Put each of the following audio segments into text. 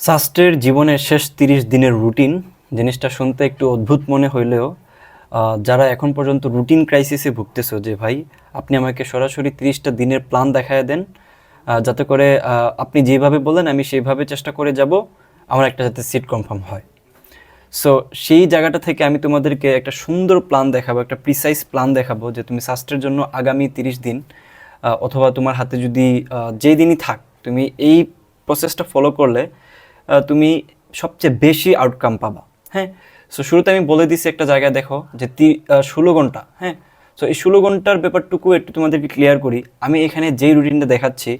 সাস্টের জীবনের শেষ তিরিশ দিনের রুটিন, জিনিসটা শুনতে একটু অদ্ভুত মনে হইলেও যারা এখন পর্যন্ত রুটিন ক্রাইসিসে ভুগতেছো যে, ভাই, আপনি আমাকে সরাসরি তিরিশটা দিনের প্ল্যান দেখায় দেন যাতে করে আপনি যেভাবে বলেন আমি সেইভাবে চেষ্টা করে যাব, আমার একটা যাতে সিট কনফার্ম হয়। সো সেই জায়গাটা থেকে আমি তোমাদেরকে একটা সুন্দর প্ল্যান দেখাবো, একটা প্রিসাইজ প্ল্যান দেখাবো যে, তুমি সাস্টের জন্য আগামী তিরিশ দিন অথবা তোমার হাতে যদি যেই দিনই থাক, তুমি এই প্রসেসটা ফলো করলে তুমি সবচেয়ে বেশি আউটকাম পাবা। হ্যাঁ? সো শুরুতে আমি বলে দিছি একটা জায়গায় দেখো যে তি ষোলো ঘণ্টা হ্যাঁ? সো এই ষোলো ঘণ্টার ব্যাপারটুকু একটু তোমাদেরকে ক্লিয়ার করি। আমি এখানে যেই রুটিনটা দেখাচ্ছি,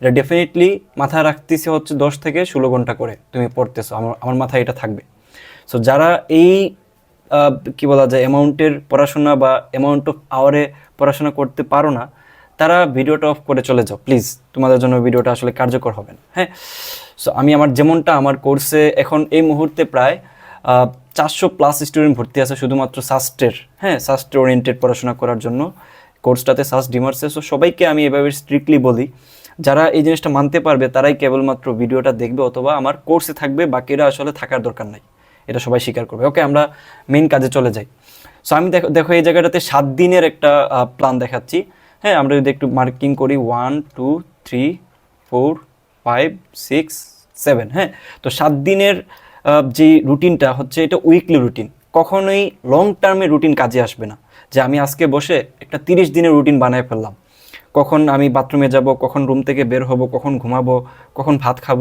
এটা ডেফিনেটলি মাথায় রাখতেছি হচ্ছে দশ থেকে ষোলো ঘণ্টা করে তুমি পড়তেছো। আমার আমার মাথায় এটা থাকবে। সো যারা এই কি বলা যায় অ্যামাউন্টের পড়াশোনা বা অ্যামাউন্ট অফ আওয়ারে পড়াশোনা করতে পারো না তারা ভিডিওটা অফ করে চলে যাও প্লিজ তোমাদের জন্য ভিডিওটা আসলে কার্যকর হবে না হ্যাঁ? সো আমি আমার যেমনটা আমার কোর্সে এখন এই মুহূর্তে প্রায় চারশো প্লাস স্টুডেন্ট ভর্তি আছে শুধুমাত্র সাস্টের হ্যাঁ? সাস্টে ওরিয়েন্টেড পড়াশোনা করার জন্য। কোর্সটাতে সাস্ট ডিমার্সে সো সবাইকে আমি এভাবে স্ট্রিক্টলি বলি, যারা এই জিনিসটা মানতে পারবে, তারাই কেবলমাত্র ভিডিওটা দেখবে অথবা আমার কোর্সে থাকবে, বাকিরা আসলে থাকার দরকার নাই। এটা সবাই স্বীকার করবে। ওকে আমরা মেন কাজে চলে যাই। সো আমি দেখো দেখো এই জায়গাটাতে সাত দিনের একটা প্ল্যান দেখাচ্ছি। হ্যাঁ আমরা যদি একটু মার্কিং করি one two three four five six seven হ্যাঁ? তো সাত দিনের যে রুটিনটা হচ্ছে এটা উইকলি রুটিন কখনোই লং টার্মে রুটিন কাজে আসবে না। যে আমি আজকে বসে একটা তিরিশ দিনের রুটিন বানায় ফেললাম। কখন আমি বাথরুমে যাব, কখন রুম থেকে বের হব, কখন ঘুমাবো, কখন ভাত খাব,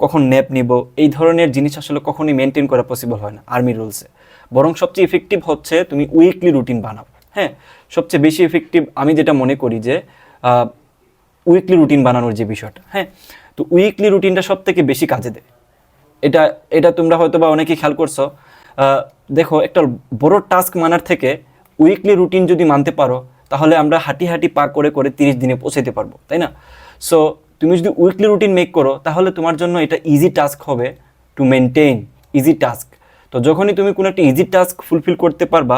কখন ন্যাপ নিব, এই ধরনের জিনিস আসলে কখনোই মেনটেন করা পসিবল হয় না আর্মি রুলসে বরং সবচেয়ে ইফেক্টিভ হচ্ছে তুমি উইকলি রুটিন বানাও। হ্যাঁ সবচেয়ে বেশি এফেক্টিভ আমি যেটা মনে করি যে উইকলি রুটিন বানানোর যে বিষয়টা হ্যাঁ তো উইকলি রুটিনটা সব থেকে বেশি কাজে দেয়। এটা এটা তোমরা হয়তো বা অনেকেই খেয়াল করছ। দেখো, একটা বড় টাস্ক মানার থেকে উইকলি রুটিন যদি মানতে পারো, তাহলে আমরা হাঁটি হাঁটি পা করে করে তিরিশ দিনে পৌঁছাতে পারব, তাই না? সো তুমি যদি উইকলি রুটিন মেক করো, তাহলে তোমার জন্য এটা ইজি টাস্ক হবে টু মেনটেন ইজি টাস্ক তো যখনই তুমি কোনো একটা ইজি টাস্ক ফুলফিল করতে পারবা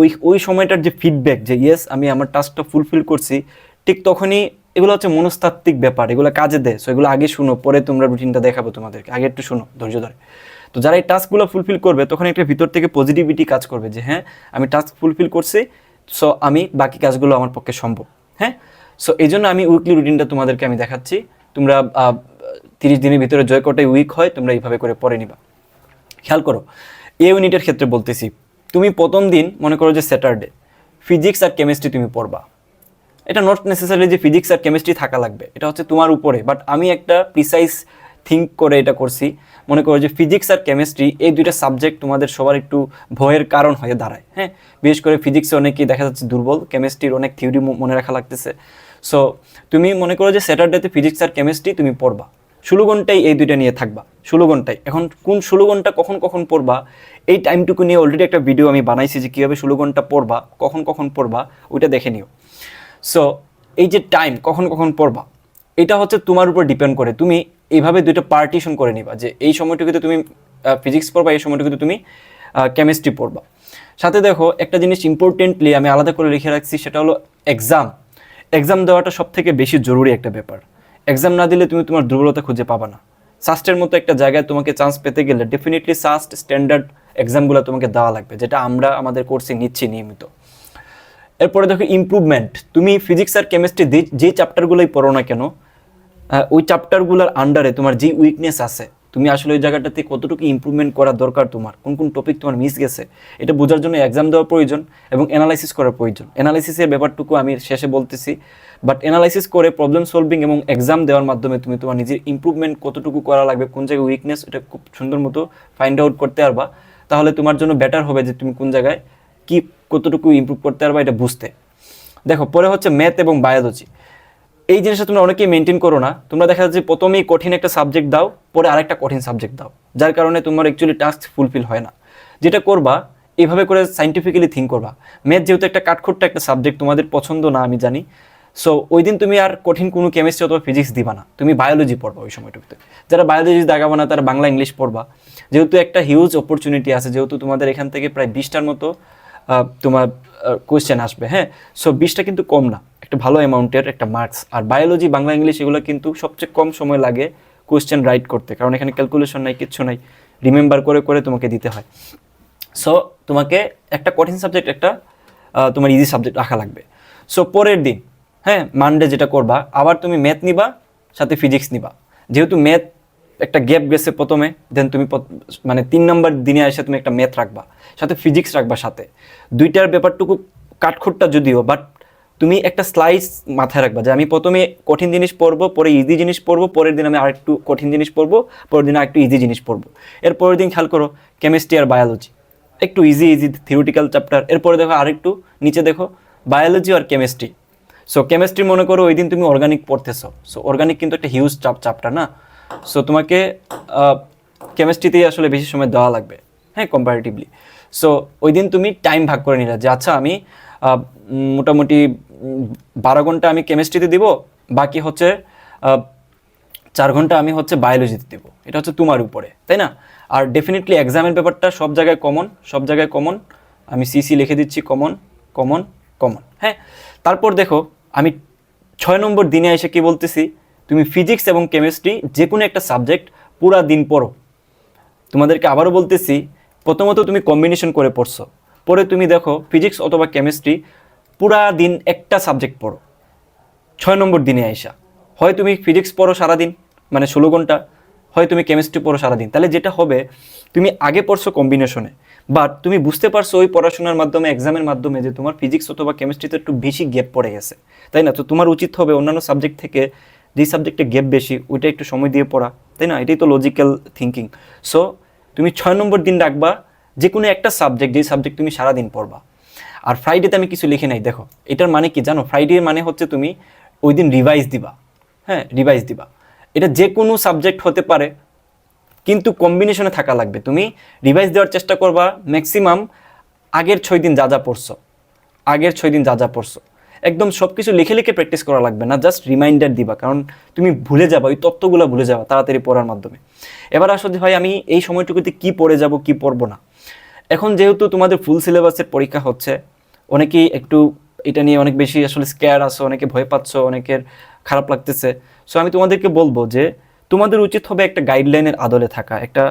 ওই ওই সময়টার যে ফিডব্যাক যে ইয়েস আমি আমার টাস্কটা ফুলফিল করছি, ঠিক তখনই এগুলো হচ্ছে মনস্তাত্ত্বিক ব্যাপার, এগুলো কাজে দেয়। সো এগুলো আগে শুনো, পরে তোমরা রুটিনটা দেখাবো তোমাদেরকে। আগে একটু শুনো, ধৈর্য ধরে। তো যারা এই টাস্কগুলো ফুলফিল করবে, তখন একটা ভিতর থেকে পজিটিভিটি কাজ করবে যে হ্যাঁ আমি টাস্ক ফুলফিল করছি সো আমি বাকি কাজগুলো আমার পক্ষে সম্ভব। হ্যাঁ? সো এই জন্য আমি উইকলি রুটিনটা তোমাদেরকে আমি দেখাচ্ছি। তোমরা তিরিশ দিনের ভিতরে জয় কটাই উইক হয়, তোমরা এইভাবে করে পড়ে নিবা। খেয়াল করো, এ ইউনিটের ক্ষেত্রে বলতেছি তুমি প্রথম দিন মনে করো যে স্যাটারডে ফিজিক্স আর কেমিস্ট্রি তুমি পড়বা। এটা নট নেসেসারি যে ফিজিক্স আর কেমিস্ট্রি থাকা লাগবে, এটা হচ্ছে তোমার উপরে। বাট আমি একটা প্রিসাইজ থিঙ্ক করে এটা করছি, মনে করো যে ফিজিক্স আর কেমিস্ট্রি এই দুইটা সাবজেক্ট তোমাদের সবার একটু ভয়ের কারণ হয়ে দাঁড়ায়। হ্যাঁ? বিশেষ করে ফিজিক্সে অনেকেই দেখা যাচ্ছে দুর্বল কেমিস্ট্রির অনেক থিওরি মনে রাখা লাগতেছে। সো তুমি মনে করো যে স্যাটারডেতে ফিজিক্স আর কেমিস্ট্রি তুমি পড়বা। ষোলো এই দুইটা নিয়ে থাকবা, ষোলো ঘন্টায় এখন কোন ষোলো ঘণ্টা কখন কখন পড়বা, এই টাইমটুকু নিয়ে অলরেডি একটা ভিডিও আমি বানাইছি যে কীভাবে ষোলো ঘণ্টা পড়বা, কখন কখন পড়বা, ওইটা দেখে নিও। সো এই যে টাইম কখন কখন পড়বা, এটা হচ্ছে তোমার উপর ডিপেন্ড করে। তুমি এইভাবে দুইটা পার্টিশন করে নিবা যে এই সময়টুকুতে তুমি ফিজিক্স পড়বা, এই সময়টুকুতে তুমি কেমিস্ট্রি পড়বা। সাথে দেখো, একটা জিনিস ইম্পর্টেন্টলি আমি আলাদা করে লিখে রাখছি, সেটা হলো এক্সাম এক্সাম দেওয়াটা সব থেকে বেশি জরুরি একটা ব্যাপার। এক্সাম না দিলে তুমি তোমার দুর্বলতা খুঁজে পাবা না। সাস্টের মতো একটা জায়গায় তোমাকে চান্স পেতে গেলে ডেফিনেটলি সাস্ট স্ট্যান্ডার্ড এক্সামগুলো তোমাকে দেওয়া লাগবে, যেটা আমরা আমাদের কোর্সে নিচ্ছি নিয়মিত। এরপরে দেখো ইমপ্রুভমেন্ট তুমি ফিজিক্স আর কেমিস্ট্রি যে চ্যাপ্টারগুলোই পড়ো না কেন ওই চ্যাপ্টারগুলোর আন্ডারে তোমার যে উইকনেস আছে, তুমি আসলে ওই জায়গাটাতে কতটুকু ইমপ্রুভমেন্ট করা দরকার তোমার, কোন কোন টপিক তোমার মিস গেছে, এটা বোঝার জন্য এক্সাম দেওয়ার প্রয়োজন এবং অ্যানালাইসিস করার প্রয়োজন। অ্যানালাইসিসের ব্যাপারটুকু আমি শেষে বলতেছি। বাট অ্যানালাইসিস করে প্রবলেম সলভিং এবং এক্সাম দেওয়ার মাধ্যমে তুমি তোমার নিজের ইমপ্রুভমেন্ট কতটুকু করা লাগবে, কোন জায়গায় উইকনেস এটা খুব সুন্দর মতো ফাইন্ড আউট করতে পারবা। তাহলে তোমার জন্য বেটার হবে যে তুমি কোন জায়গায় কি কতটুকু ইমপ্রুভ করতে পারবা এটা বুঝতে। দেখো, পরে হচ্ছে ম্যাথ এবং বায়োলজি এই জিনিসটা তোমরা অনেকেই মেনটেন করো না। তোমরা দেখা যাচ্ছে প্রথমেই কঠিন একটা সাবজেক্ট দাও, পরে আরেকটা কঠিন সাবজেক্ট দাও। যার কারণে তোমার অ্যাকচুয়ালি টাস্ক ফুলফিল হয় না। যেটা করবা, এভাবে করে সাইন্টিফিক্যালি থিঙ্ক করবা। ম্যাথ যেহেতু একটা কাঠখোট্টা একটা সাবজেক্ট তোমাদের পছন্দ না, আমি জানি। সো ওই দিন তুমি আর কঠিন কোনো কেমিস্ট্রি অথবা ফিজিক্স দিবা না। তুমি বায়োলজি পড়বা ওই সময়টুকুতে যারা বায়োলজি দেখাবো না, তারা বাংলা ইংলিশ পড়বা। যেহেতু একটা হিউজ অপরচুনিটি আছে, যেহেতু তোমাদের এখান থেকে প্রায় বিশটার মতো তোমার কোয়েশ্চেন আসবে হ্যাঁ? সো বিশটা কিন্তু কম না। একটা ভালো অ্যামাউন্টের একটা মার্কস আর বায়োলজি বাংলা ইংলিশ এগুলো কিন্তু সবচেয়ে কম সময় লাগে কোয়েশ্চেন রাইট করতে। কারণ এখানে ক্যালকুলেশন নাই, কিচ্ছু নাই। রিমেম্বার করে করে তোমাকে দিতে হয়। সো তোমাকে একটা কঠিন সাবজেক্ট একটা তোমার ইজি সাবজেক্ট রাখা লাগবে। সো পরের দিন হ্যাঁ মানডে যেটা করবা, আবার তুমি ম্যাথ নিবা, সাথে ফিজিক্স নিবা। যেহেতু ম্যাথ একটা গ্যাপ গেছে প্রথমে দেন তুমি মানে তিন নম্বর দিনে এসে তুমি একটা ম্যাথ রাখবা, সাথে ফিজিক্স রাখবা সাথে। দুইটার ব্যাপারটুকু কাঠখোট্টা যদিও বাট তুমি একটা স্লাইস মাথায় রাখবা যে আমি প্রথমে কঠিন জিনিস পড়ব, পরে ইজি জিনিস পড়ব, পরের দিন আমি আরেকটু কঠিন জিনিস পড়ব, পরের দিন আরেকটু ইজি জিনিস পড়ব। এর পরের দিন খেয়াল করো কেমিস্ট্রি আর বায়োলজি একটু ইজি ইজি থিওরিটিক্যাল চ্যাপ্টার এরপরে দেখো আরেকটু, নিচে দেখো বায়োলজি আর কেমিস্ট্রি সো কেমিস্ট্রি মনে করো ওই দিন তুমি অর্গানিক পড়তেছো। সো অর্গানিক কিন্তু একটা হিউজ চাপ চ্যাপ্টার না? সো তোমাকে কেমিস্ট্রিতেই আসলে বেশি সময় দেওয়া লাগবে হ্যাঁ কম্পারেটিভলি সো ওই দিন তুমি টাইম ভাগ করে নিলে, যে আচ্ছা আমি মোটামুটি বারো ঘণ্টা আমি কেমিস্ট্রিতে দিব, বাকি হচ্ছে চার ঘণ্টা আমি হচ্ছে বায়োলজিতে দেবো। এটা হচ্ছে তোমার উপরে, তাই না? আর ডেফিনেটলি এক্সামের ব্যাপারটা সব জায়গায় কমন সব জায়গায় কমন আমি সিসি লিখে দিচ্ছি কমন কমন কমন হ্যাঁ? তারপর দেখো আমি ছয় নম্বর দিনে এসে কি বলতেছি, তুমি ফিজিক্স এবং কেমিস্ট্রি যে কোনো একটা সাবজেক্ট পুরা দিন পড়ো। তোমাদেরকে আবারও বলতেছি, প্রথমত তুমি কম্বিনেশন করে পড়ছো। পরে তুমি দেখো ফিজিক্স অথবা কেমিস্ট্রি পুরা দিন একটা সাবজেক্ট পড়ো। ছয় নম্বর দিনে আইসা। হয় তুমি ফিজিক্স পড়ো সারাদিন মানে ষোলো ঘণ্টা, হয় তুমি কেমিস্ট্রি পড়ো সারাদিন। তাহলে যেটা হবে, তুমি আগে পড়ছো কম্বিনেশনে বাট তুমি বুঝতে পারছ ওই পড়াশোনার মাধ্যমে এক্সামের মাধ্যমে যে তোমার ফিজিক্স অথবা কেমিস্ট্রিতে একটু বেশি গ্যাপ পড়ে গেছে। তাই না? তো তোমার উচিত হবে অন্যান্য সাবজেক্ট থেকে যেই সাবজেক্টে গ্যাপ বেশি, ওইটা একটু সময় দিয়ে পড়া। তাই না? এটাই তো লজিক্যাল থিঙ্কিং সো তুমি ছয় নম্বর দিন রাখবা যে কোনো একটা সাবজেক্ট যেই সাবজেক্ট তুমি সারাদিন পড়বা। আর ফ্রাইডেতে আমি কিছু লিখে নাই, দেখো। এটার মানে কি জানো? ফ্রাইডে মানে হচ্ছে তুমি ওই দিন রিভাইজ দিবা। হ্যাঁ রিভাইজ দিবা। এটা যে কোনো সাবজেক্ট হতে পারে। কিন্তু কম্বিনেশনে থাকা লাগবে। তুমি রিভাইজ দেওয়ার চেষ্টা করবা ম্যাক্সিমাম আগের ছয় দিন যা যা পড়ছো, আগের ছয় দিন যা যা পড়ছো। একদম সব কিছু লিখে লিখে প্র্যাকটিস করা লাগবে না জাস্ট রিমাইন্ডার দিবা, কারণ তুমি ভুলে যাবা, ওই তত্ত্বগুলো ভুলে যাবা তাড়াতাড়ি পড়ার মাধ্যমে। এবার আসো যে ভাই, আমি এই সময়টুকুতে কি পড়ে যাব, কি পড়ব না। এখন যেহেতু তোমাদের ফুল সিলেবাসের পরীক্ষা হচ্ছে, অনেকেই একটু এটা নিয়ে অনেক বেশি আসলে স্ক্যার আসো অনেকে ভয় পাচ্ছ, অনেকের খারাপ লাগতেছে। সো আমি তোমাদেরকে বলব যে তোমাদের উচিত হবে একটা গাইডলাইনের আদলে থাকা, একটা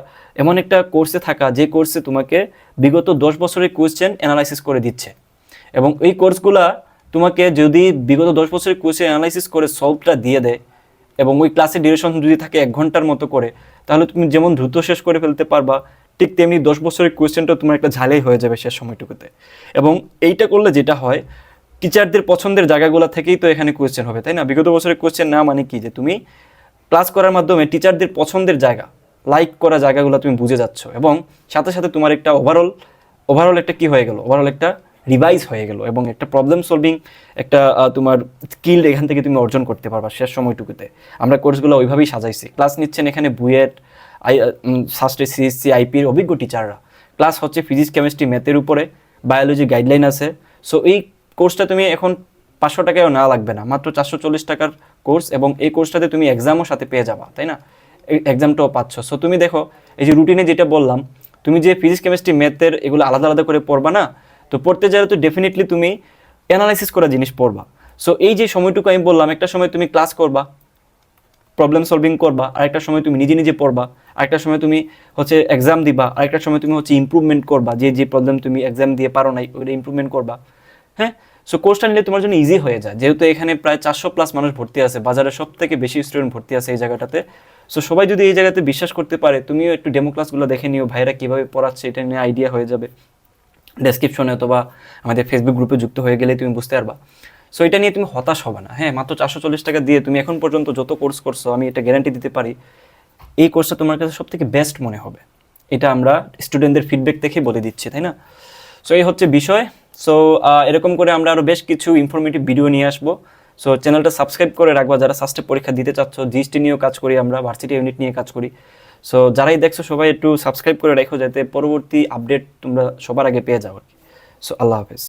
এমন একটা কোর্সে থাকা, যে কোর্সে তোমাকে বিগত দশ বছরের কোয়েশ্চেন অ্যানালাইসিস করে দিচ্ছে। এবং এই কোর্সগুলা তোমাকে যদি বিগত দশ বছরের কোয়েশ্চেন অ্যানালাইসিস করে সলভটা দিয়ে দেয়, এবং ওই ক্লাসের ডিউরেশন যদি থাকে এক ঘণ্টার মতো করে, তাহলে তুমি যেমন দ্রুত শেষ করে ফেলতে পারবা, ঠিক তেমনি দশ বছরের কোয়েশ্চেনটা তোমার একটা ঝালেই হয়ে যাবে শেষ সময়টুকুতে। এবং এইটা করলে যেটা হয় টিচারদের পছন্দের জায়গাগুলো থেকেই তো এখানে কোয়েশ্চেন হবে, তাই না? বিগত বছরের কোয়েশ্চেন না মানে কি? যে তুমি ক্লাস করার মাধ্যমে টিচারদের পছন্দের জায়গা লাইক করা জায়গাগুলো তুমি বুঝে যাচ্ছ এবং সাথে সাথে তোমার একটা ওভারঅল ওভারঅল একটা কি হয়ে গেল? ওভারঅল একটা রিভাইজ হয়ে গেল এবং একটা প্রবলেম সলভিং একটা তোমার স্কিল এখান থেকে তুমি অর্জন করতে পারবা শেষ সময়টুকুতে। আমরা কোর্সগুলো ওইভাবেই সাজাইছি। ক্লাস নিচ্ছেন এখানে বুয়েট, আই সাস্টে সিএসসি আইপির অভিজ্ঞ টিচাররা ক্লাস হচ্ছে ফিজিক্স কেমিস্ট্রি ম্যাথের উপরে। বায়োলজি গাইডলাইন আছে। সো এই কোর্সটা তুমি এখন পাঁচশো টাকায়ও না লাগবে না। মাত্র চারশো চল্লিশ টাকার কোর্স এবং এই কোর্সটাতে তুমি এক্সামও সাথে পেয়ে যাবা, তাই না? এক্সামটাও পাচ্ছ। সো তুমি দেখো, এই যে রুটিনে যেটা বললাম, তুমি যে ফিজিক্স কেমিস্ট্রি ম্যাথের এগুলো আলাদা আলাদা করে পড়বা না, তো পড়তে গেলে তো ডেফিনেটলি তুমি অ্যানালাইসিস করা জিনিস পড়বা। সো এই যে সময়টুকু আমি বললাম, একটা সময় তুমি ক্লাস করবা প্রবলেম সলভিং করবা, আরেকটা সময় তুমি নিজে নিজে পড়বা, আরেকটা সময় তুমি হচ্ছে এক্সাম দিবা, আরেকটা সময় তুমি হচ্ছে ইমপ্রুভমেন্ট করবা, যে যে প্রবলেম তুমি এক্সাম দিয়ে পারো নাই, ওইটা ইমপ্রুভমেন্ট করবা। হ্যাঁ? সো কোর্সটা নিলে তোমার জন্য ইজি হয়ে যায়। যেহেতু এখানে প্রায় চারশো প্লাস মানুষ ভর্তি আছে, বাজারে সব থেকে বেশি স্টুডেন্ট ভর্তি আছে এই জায়গাটাতে। সো সবাই যদি এই জায়গাতে বিশ্বাস করতে পারে, তুমিও একটু ডেমো ক্লাসগুলো দেখে নিও ভাইরা কীভাবে পড়াচ্ছে এটা নিয়ে আইডিয়া হয়ে যাবে। ডেসক্রিপশনে অথবা আমাদের ফেসবুক গ্রুপে যুক্ত হয়ে গেলে তুমি বুঝতে পারবা। সো এটা নিয়ে তুমি হতাশ হবে না। হ্যাঁ মাত্র চারশো চল্লিশ টাকা দিয়ে তুমি এখন পর্যন্ত যত কোর্স করছ, আমি এটা গ্যারান্টি দিতে পারি, এই কোর্সটা তোমার কাছে সব থেকে বেস্ট মনে হবে। এটা আমরা স্টুডেন্টদের ফিডব্যাক দেখে বলে দিচ্ছি, তাই না? সো এই হচ্ছে বিষয়। সো এরকম করে আমরা আরও বেশ কিছু ইনফরমেটিভ ভিডিও নিয়ে আসব। সো চ্যানেলটা সাবস্ক্রাইব করে রাখবা। যারা সাস্টে পরীক্ষা দিতে চাচ্ছ জিএসটি নিয়েও কাজ করি আমরা ভার্সিটি ইউনিট নিয়ে কাজ করি। সো যারাই দেখছ, সবাই একটু সাবস্ক্রাইব করে রাখো যাতে পরবর্তী আপডেট তোমরা সবার আগে পেয়ে যাও আর কি। সো আল্লাহ হাফেজ।